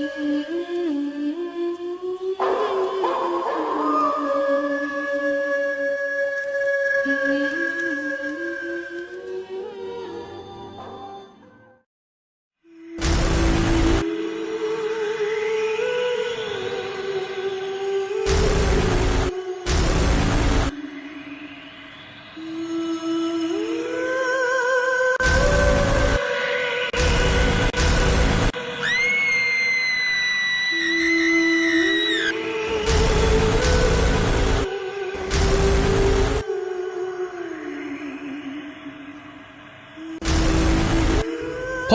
Mm-hmm.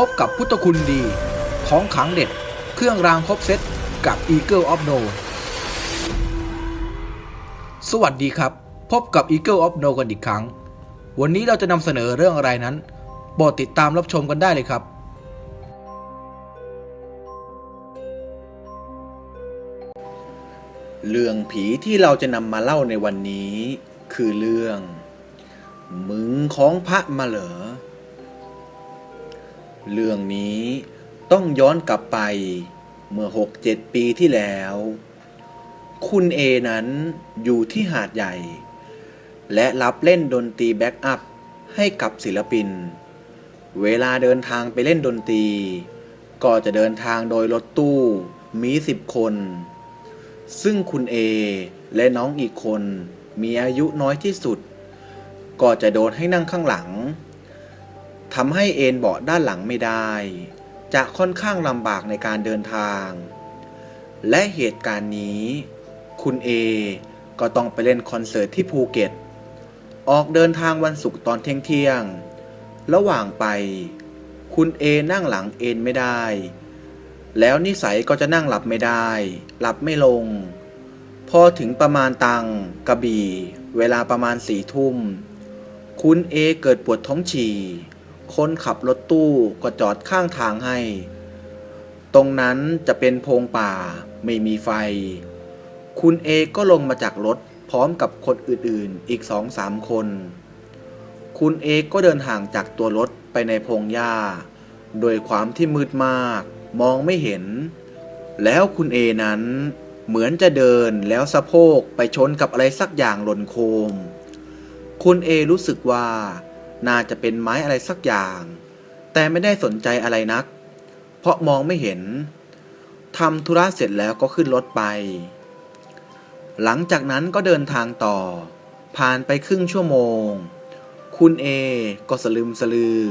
พบกับพุทธคุณดี ของขังเด็ด เครื่องรางครบเซตกับ Eagle of No สวัสดีครับ พบกับ Eagle of No กันอีกครั้ง วันนี้เราจะนำเสนอเรื่องอะไรนั้นโปรดติดตามรับชมกันได้เลยครับ เรื่องผีที่เราจะนำมาเล่าในวันนี้ คือเรื่อง มึงของพระมาเหรอ เรื่องนี้ต้องย้อนกลับไปเมื่อหกเจ็ดปีที่แล้ว คุณเอนั้นอยู่ที่หาดใหญ่ และรับเล่นดนตรีแบ็กอัพให้กับศิลปิน เวลาเดินทางไปเล่นดนตรี ก็จะเดินทางโดยรถตู้มีสิบคน ซึ่งคุณเอและน้องอีกคนมีอายุน้อยที่สุด ก็จะโดนให้นั่งข้างหลัง ทำให้เอนเบาะด้านหลังไม่ได้ จะค่อนข้างลำบากในการเดินทาง และเหตุการณ์นี้ คุณเอก็ต้องไปเล่นคอนเสิร์ตที่ภูเก็ต ออกเดินทางวันศุกร์ตอนเที่ยงเที่ยง ระหว่างไป คุณเอนั่งหลังเอนไม่ได้ แล้วนิสัยก็จะนั่งหลับไม่ได้ หลับไม่ลง พอถึงประมาณตังกระบี่ เวลาประมาณสี่ทุ่ม คุณเอเกิดปวดท้องฉี่ คนขับรถตู้ก็จอดข้างทางให้ ตรงนั้นจะเป็นโพรงป่าไม่มีไฟ คุณเอก็ลงมาจากรถพร้อมกับคนอื่นๆ อีกสองสามคน คุณเอก็เดินห่างจากตัวรถไปในพงหญ้า โดยความที่มืดมากมองไม่เห็น แล้วคุณเอนั้นเหมือนจะเดินแล้วสะโพกไปชนกับอะไรสักอย่างหล่นโคม คุณเอรู้สึกว่า น่าจะเป็นไม้อะไรสักอย่าง แต่ไม่ได้สนใจอะไรนัก เพราะมองไม่เห็นทำธุระเสร็จแล้วก็ขึ้นรถไป หลังจากนั้นก็เดินทางต่อ ผ่านไปครึ่งชั่วโมง คุณเอก็สลืมสลือ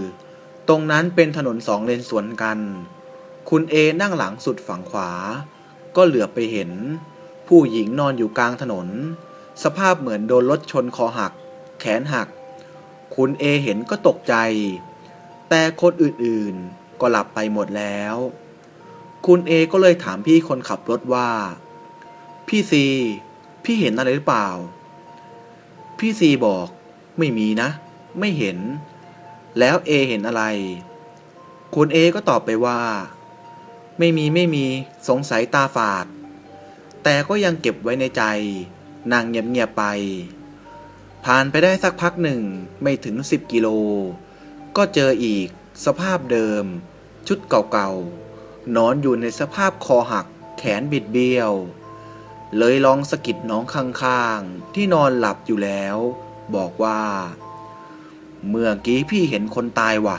ตรงนั้นเป็นถนนสองเลนสวนกัน คุณเอนั่งหลังสุดฝั่งขวา ก็เหลือไปเห็น ผู้หญิงนอนอยู่กลางถนน สภาพเหมือนโดนรถชนคอหัก แขนหัก คุณเอเห็นก็ตกใจ แต่คนอื่นๆก็หลับไปหมดแล้ว คุณเอก็เลยถามพี่คนขับรถว่า พี่ซี พี่เห็นอะไรหรือเปล่า พี่ซีบอก ไม่มีนะ ไม่เห็น แล้วเอเห็นอะไร คุณเอก็ตอบไปว่า ไม่มีไม่มี สงสัยตาฝาด แต่ก็ยังเก็บไว้ในใจ นางเงียบๆไป ผ่านไปได้สักพักหนึ่งไม่ถึง 10 กิโล ก็เจออีกสภาพเดิม ชุดเก่าๆนอนอยู่ในสภาพคอหักแขนบิดเบี้ยว เลยลองสะกิดน้องข้างๆ ที่นอนหลับอยู่แล้ว บอกว่า เมื่อกี้พี่เห็นคนตายว่ะ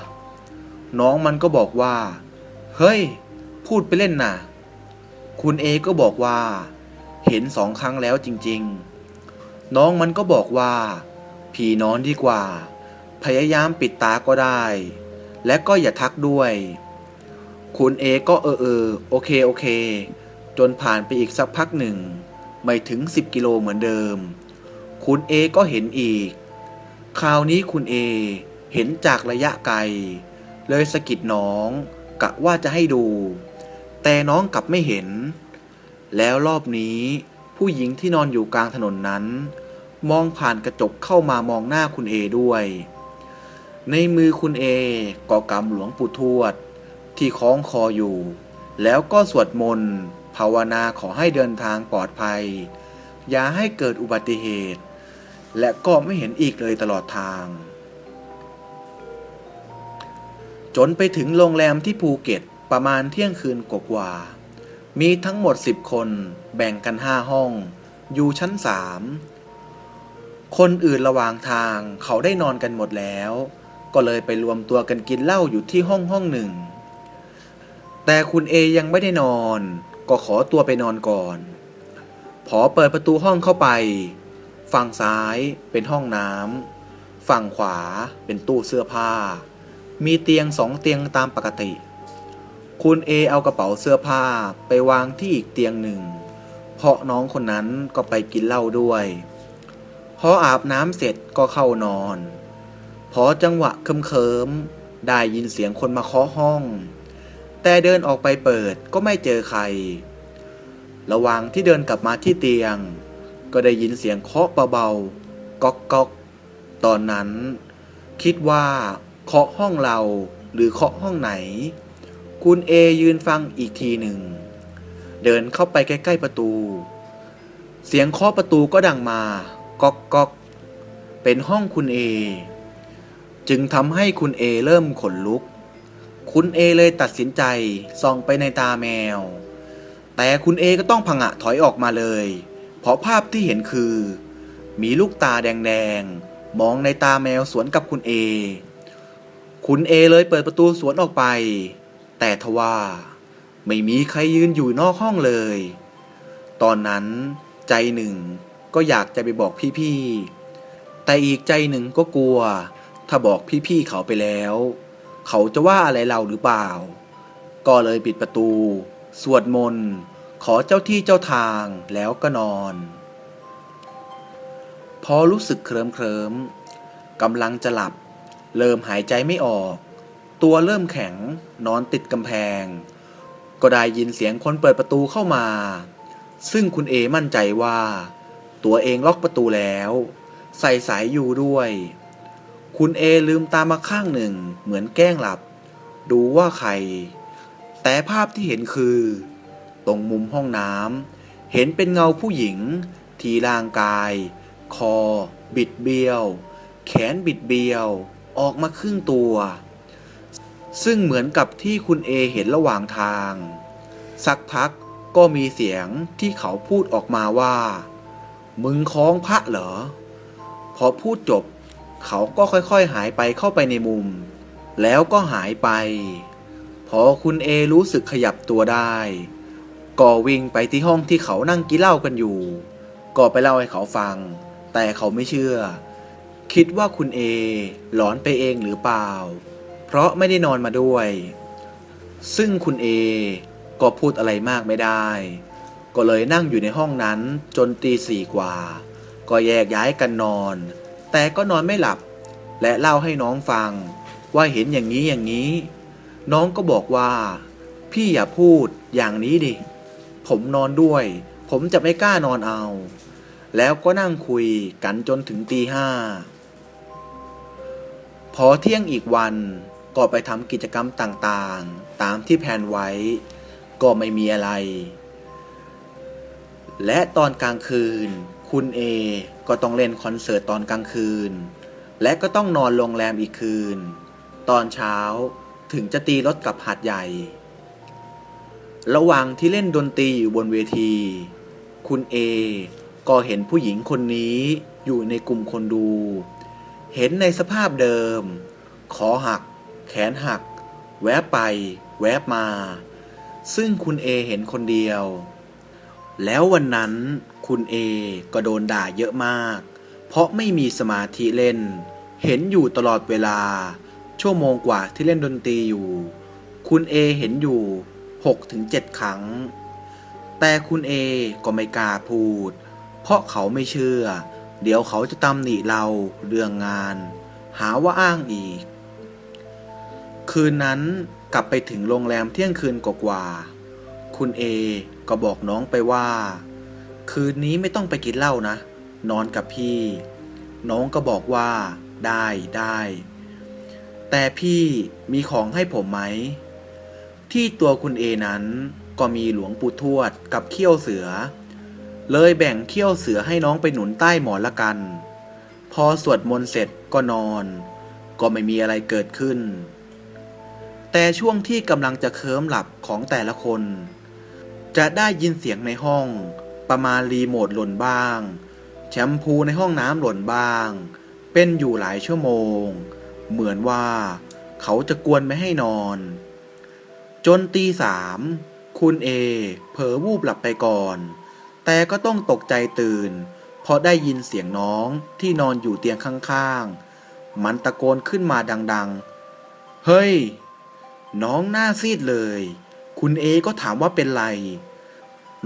น้องมันก็บอกว่า เฮ้ย พูดไปเล่นน่ะ คุณเอก็บอกว่า เห็นสองครั้งแล้วจริง ๆ น้องมันก็บอกว่า ผีนอนดีกว่า พยายามปิดตาก็ได้ และก็อย่าทักด้วย คุณเอก็เออเออโอเคโอเค จนผ่านไปอีกสักพักหนึ่ง ไม่ถึง 10 กิโลเหมือนเดิม คุณเอก็เห็นอีก คราวนี้คุณเอเห็นจากระยะไกล เลยสะกิดน้องกะว่าจะให้ดู แต่น้องกลับไม่เห็น แล้วรอบนี้ ผู้หญิงที่นอนอยู่กลางถนนนั้น มองผ่านกระจกเข้ามามองหน้าคุณเอด้วย ในมือคุณเอก็กำหลวงปู่ทวด ที่คล้องคออยู่ แล้วก็สวดมนต์ภาวนาขอให้เดินทางปลอดภัย อย่าให้เกิดอุบัติเหตุ และก็ไม่เห็นอีกเลยตลอดทาง จนไปถึงโรงแรมที่ภูเก็ตประมาณเที่ยงคืนกว่าๆ มีทั้งหมดสิบคนแบ่งกันห้าห้อง อยู่ชั้นสามคนอื่นระหว่างทางเขาได้นอนกันหมดแล้ว ก็เลยไปรวมตัวกันกินเหล้าอยู่ที่ห้องห้องหนึ่ง แต่คุณเอยังไม่ได้นอน ก็ขอตัวไปนอนก่อน พอเปิดประตูห้องเข้าไป ฝั่งซ้ายเป็นห้องน้ำฝั่งขวาเป็นตู้เสื้อผ้า มีเตียงสองเตียงตามปกติ คุณเอเอากระเป๋าเสื้อผ้าไปวางที่อีกเตียงหนึ่ง เพราะน้องคนนั้นก็ไปกินเหล้าด้วย พออาบน้ำเสร็จก็เข้านอน พอจังหวะเคิมๆได้ยินเสียงคนมาเคาะห้อง แต่เดินออกไปเปิดก็ไม่เจอใคร ระหว่างที่เดินกลับมาที่เตียง ก็ได้ยินเสียงเคาะเบาๆก๊อกก๊อกตอนนั้น คิดว่าเคาะห้องเราหรือเคาะห้องไหน คุณเอยืนฟังอีกทีหนึ่ง เดินเข้าไปใกล้ๆประตู เสียงเคาะประตูก็ดังมาก๊อกก๊อกเป็นห้องคุณเอ จึงทำให้คุณเอเริ่มขนลุก คุณเอเลยตัดสินใจส่องไปในตาแมว แต่คุณเอก็ต้องผงะถอยออกมาเลย เพราะภาพที่เห็นคือ มีลูกตาแดงๆ มองในตาแมวสวนกับคุณเอ คุณเอเลยเปิดประตูสวนออกไป แต่ทว่าไม่มีใครยืนอยู่นอกห้องเลย ตอนนั้นใจหนึ่งก็อยากจะไปบอกพี่ๆ แต่อีกใจหนึ่งก็กลัว ถ้าบอกพี่ๆเขาไปแล้ว เขาจะว่าอะไรเราหรือเปล่า ก็เลยปิดประตู สวดมนต์ขอเจ้าที่เจ้าทางแล้วก็นอน พอรู้สึกเคลิ้มเคลิมๆกำลังจะหลับ เริ่มหายใจไม่ออก ตัวเริ่มแข็งนอนติดกำแพง ก็ได้ยินเสียงคนเปิดประตูเข้ามา ซึ่งคุณเอมั่นใจว่า ตัวเองล็อกประตูแล้ว ใส่สายอยู่ด้วย คุณเอลืมตามาข้างหนึ่งเหมือนแกล้งหลับ ดูว่าใคร แต่ภาพที่เห็นคือ ตรงมุมห้องน้ำเห็นเป็นเงาผู้หญิง ที่ร่างกาย คอ บิดเบี้ยว แขนบิดเบี้ยว ออกมาครึ่งตัว ซึ่งเหมือนกับที่คุณเอเห็นระหว่างทาง สักพักก็มีเสียงที่เขาพูดออกมาว่า มึงคล้องพระเหรอ พอพูดจบ เขาก็ค่อยๆหายไปเข้าไปในมุม แล้วก็หายไป พอคุณเอรู้สึกขยับตัวได้ ก็วิ่งไปที่ห้องที่เขานั่งกินเหล้ากันอยู่ ก็ไปเล่าให้เขาฟัง แต่เขาไม่เชื่อ คิดว่าคุณเอหลอนไปเองหรือเปล่า เพราะไม่ได้นอนมาด้วย ซึ่งคุณเอก็พูดอะไรมากไม่ได้ ก็เลยนั่งอยู่ในห้องนั้นจนตีสี่กว่า ก็แยกย้ายกันนอน แต่ก็นอนไม่หลับ และเล่าให้น้องฟัง ว่าเห็นอย่างนี้อย่างนี้ น้องก็บอกว่า พี่อย่าพูดอย่างนี้ดิ ผมนอนด้วย ผมจะไม่กล้านอนเอา แล้วก็นั่งคุยกันจนถึงตีห้าพอเที่ยงอีกวัน ก็ไปทำกิจกรรมต่างๆ ตามที่แผนไว้ ก็ไม่มีอะไร และตอนกลางคืน คุณเอก็ต้องเล่นคอนเสิร์ตตอนกลางคืน และก็ต้องนอนโรงแรมอีกคืน ตอนเช้าถึงจะตีรถกลับหาดใหญ่ ระหว่างที่เล่นดนตรีอยู่บนเวที คุณเอก็เห็นผู้หญิงคนนี้อยู่ในกลุ่มคนดู เห็นในสภาพเดิมคอหัก แขนหัก แวบไป แวบมา ซึ่งคุณเอเห็นคนเดียว แล้ววันนั้นคุณเอก็โดนด่าเยอะมาก เพราะไม่มีสมาธิเล่น เห็นอยู่ตลอดเวลา ชั่วโมงกว่าที่เล่นดนตรีอยู่ คุณเอเห็นอยู่ 6-7 ครั้ง แต่คุณเอก็ไม่กล้าพูด เพราะเขาไม่เชื่อ เดี๋ยวเขาจะตำหนิเราเรื่องงาน หาว่าอ้างอีก คืนนั้นกลับไปถึงโรงแรมเที่ยงคืนกว่าๆคุณเอก็บอกน้องไปว่า คืนนี้ไม่ต้องไปกินเหล้านะ นอนกับพี่ น้องก็บอกว่าได้ได้ แต่พี่มีของให้ผมไหม ที่ตัวคุณเอนั้นก็มีหลวงปู่ทวดกับเขี้ยวเสือ เลยแบ่งเขี้ยวเสือให้น้องไปหนุนใต้หมอนละกัน พอสวดมนต์เสร็จก็นอน ก็ไม่มีอะไรเกิดขึ้น แต่ช่วงที่กำลังจะเคลิ้มหลับของแต่ละคน จะได้ยินเสียงในห้อง ประมาณรีโมทหล่นบ้าง แชมพูในห้องน้ำหล่นบ้าง เป็นอยู่หลายชั่วโมง เหมือนว่าเขาจะกวนไม่ให้นอน จนตีสามคุณเอเผลอวูบหลับไปก่อน แต่ก็ต้องตกใจตื่นเพราะได้ยินเสียงน้องที่นอนอยู่เตียงข้างๆ มันตะโกนขึ้นมาดัง ๆ เฮ้ย น้องหน้าซีดเลย คุณเอก็ถามว่าเป็นไร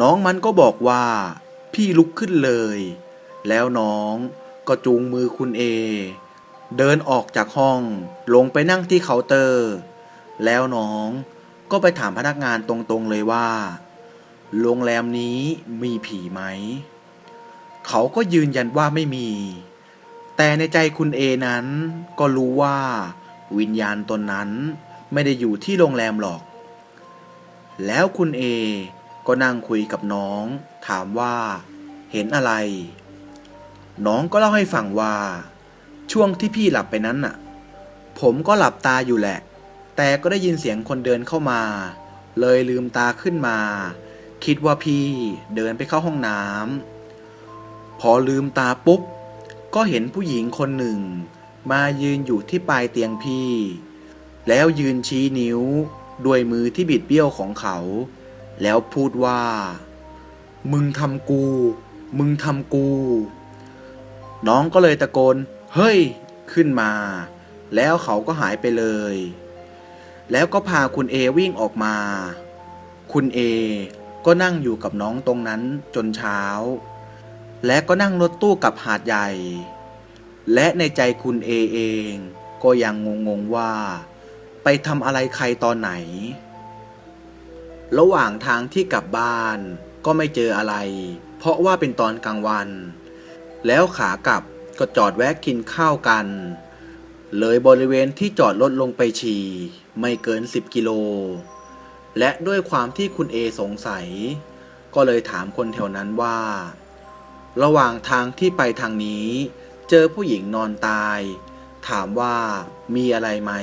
น้องมันก็บอกว่า พี่ลุกขึ้นเลย แล้วน้องก็จูงมือคุณเอ เดินออกจากห้องลงไปนั่งที่เคาน์เตอร์ แล้วน้องก็ไปถามพนักงานตรงๆเลยว่า โรงแรมนี้มีผีไหม เขาก็ยืนยันว่าไม่มี แต่ในใจคุณเอนั้นก็รู้ว่าวิญญาณตนนั้น ไม่ได้อยู่ที่โรงแรมหรอก แล้วคุณเอก็นั่งคุยกับน้อง ถามว่า เห็นอะไร น้องก็เล่าให้ฟังว่า ช่วงที่พี่หลับไปนั้นน่ะ ผมก็หลับตาอยู่แหละ แต่ก็ได้ยินเสียงคนเดินเข้ามา เลยลืมตาขึ้นมา คิดว่าพี่เดินไปเข้าห้องน้ำพอลืมตาปุ๊บก็เห็นผู้หญิงคนหนึ่ง มายืนอยู่ที่ปลายเตียงพี่ แล้วยืนชี้นิ้วด้วยมือที่บิดเบี้ยวของเขา แล้วพูดว่า มึงทำกู มึงทำกู น้องก็เลยตะโกน เฮ้ย ขึ้นมา แล้วเขาก็หายไปเลย แล้วก็พาคุณเอวิ่งออกมา คุณเอก็นั่งอยู่กับน้องตรงนั้นจนเช้า และก็นั่งรถตู้กับหาดใหญ่ และในใจคุณเอเองก็ยังงงๆว่า ไปทำอะไรใครตอนไหน ระหว่างทางที่กลับบ้านก็ไม่เจออะไร เพราะว่าเป็นตอนกลางวัน แล้วขากลับก็จอดแวะกินข้าวกัน เลยบริเวณที่จอดรถลงไปฉี่ไม่เกิน 10 กิโล และด้วยความที่คุณเอสงสัย ก็เลยถามคนแถวนั้นว่า ระหว่างทางที่ไปทางนี้ เจอผู้หญิงนอนตาย ถามว่ามีอะไรไหม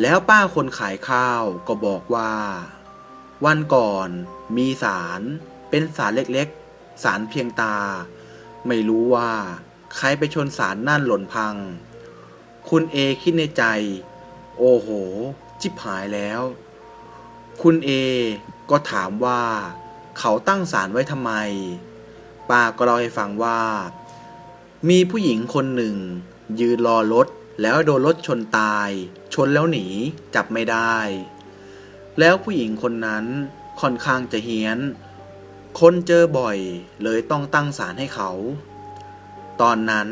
แล้วป้าคนขายข้าวก็บอกว่า วันก่อนมีสารเป็นสารเล็กๆ สารเพียงตา ไม่รู้ว่า ใครไปชนสารนั่นหล่นพัง คุณเอคิดในใจ โอ้โห จิบหายแล้ว คุณเอก็ถามว่า เขาตั้งสารไว้ทำไม ป้าก็เล่าให้ฟังว่า มีผู้หญิงคนหนึ่ง ยืนรอรถ แล้วโดนรถชนตาย ชนแล้วหนีจับไม่ได้ แล้วผู้หญิงคนนั้นค่อนข้างจะเฮี้ยน คนเจอบ่อยเลยต้องตั้งศาลให้เขา ตอนนั้น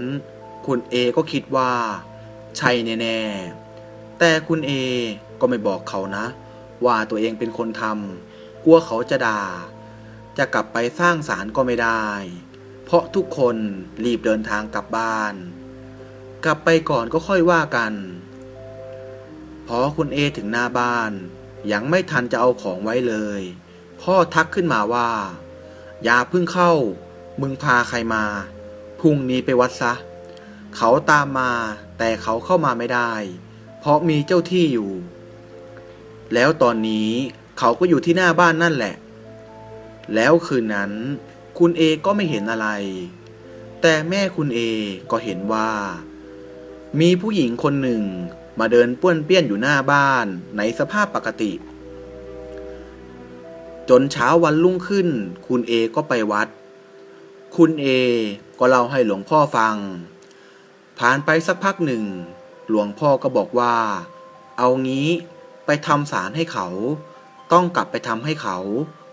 คุณเอก็คิดว่า ใช่แน่ๆ แต่คุณเอก็ไม่บอกเขานะ ว่าตัวเองเป็นคนทำกลัวเขาจะด่า จะกลับไปสร้างศาลก็ไม่ได้ เพราะทุกคนรีบเดินทางกลับบ้าน กลับไปก่อนก็ค่อยว่ากัน พอคุณเอถึงหน้าบ้าน ยังไม่ทันจะเอาของไว้เลย พ่อทักขึ้นมาว่า อย่าเพิ่งเข้า มึงพาใครมา พรุ่งนี้ไปวัดซะ เขาตามมาแต่เขาเข้ามาไม่ได้ เพราะมีเจ้าที่อยู่ แล้วตอนนี้เขาก็อยู่ที่หน้าบ้านนั่นแหละ แล้วคืนนั้น คุณเอก็ไม่เห็นอะไร แต่แม่คุณเอก็เห็นว่า มีผู้หญิงคนหนึ่งมาเดินป้วนเปี้ยนอยู่หน้าบ้านในสภาพปกติ จนเช้าวันรุ่งขึ้น คุณเอก็ไปวัด คุณเอก็เล่าให้หลวงพ่อฟัง ผ่านไปสักพักหนึ่ง หลวงพ่อก็บอกว่า เอางี้ไปทำสารให้เขา ต้องกลับไปทำให้เขา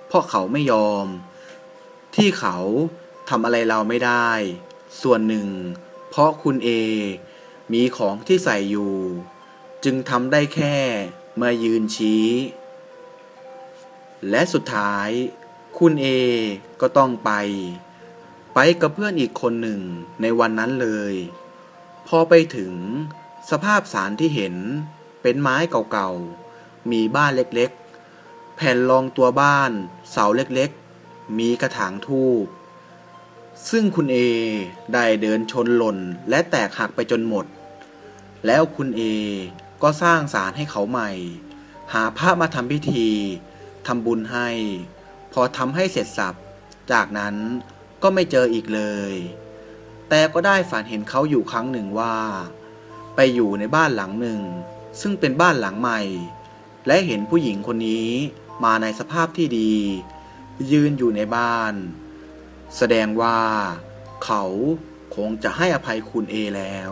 เพราะเขาไม่ยอม ที่เขาทำอะไรเราไม่ได้ ส่วนหนึ่ง เพราะคุณเอ มีของที่ใส่อยู่ จึงทำได้แค่มายืนชี้ และสุดท้าย คุณเอก็ต้องไป ไปกับเพื่อนอีกคนหนึ่งในวันนั้นเลย พอไปถึงสภาพสารที่เห็นเป็นไม้เก่าๆ มีบ้านเล็กๆ แผ่นรองตัวบ้าน เสาเล็กๆ มีกระถางทูบ ซึ่งคุณเอได้เดินชนหล่นและแตกหักไปจนหมด แล้วคุณเอก็สร้างศาลให้เขาใหม่ หาพระมาทำพิธีทำบุญให้ พอทำให้เสร็จสับจากนั้นก็ไม่เจออีกเลย แต่ก็ได้ฝันเห็นเขาอยู่ครั้งหนึ่งว่า ไปอยู่ในบ้านหลังหนึ่ง ซึ่งเป็นบ้านหลังใหม่ และเห็นผู้หญิงคนนี้มาในสภาพที่ดี ยืนอยู่ในบ้าน แสดงว่า เขาคงจะให้อภัยคุณเอแล้ว